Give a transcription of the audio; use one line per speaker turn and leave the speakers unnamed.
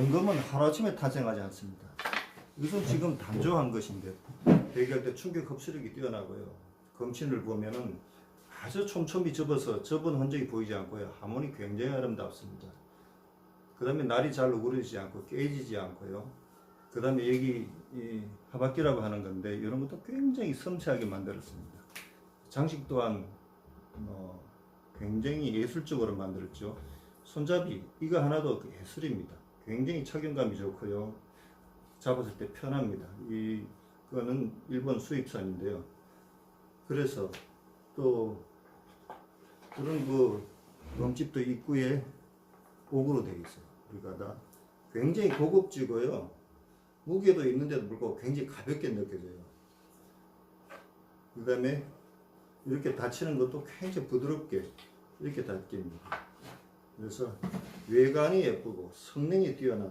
연금은 하루아침에 탄생하지 않습니다. 이것은 지금 단조한 것인데 대기할 때 충격 흡수력이 뛰어나고요. 검친을 보면은 아주 촘촘히 접어서 접은 흔적이 보이지 않고요. 하모니 굉장히 아름답습니다. 그 다음에 날이 잘 오그러지지 않고 깨지지 않고요. 그 다음에 여기 이 하박기라고 하는 건데 이런 것도 굉장히 섬세하게 만들었습니다. 장식 또한 뭐 굉장히 예술적으로 만들었죠. 손잡이 이거 하나도 그 예술입니다. 굉장히 착용감이 좋고요. 잡았을 때 편합니다. 이거는 일본 수입산인데요. 그래서 또 그런 그 몸집도 입구에 옥으로 되어 있어요. 우리가 다 굉장히 고급지고요. 무게도 있는데도 불구하고 굉장히 가볍게 느껴져요. 그 다음에 이렇게 닫히는 것도 굉장히 부드럽게 이렇게 닫힙니다. 그래서 외관이 예쁘고 성능이 뛰어난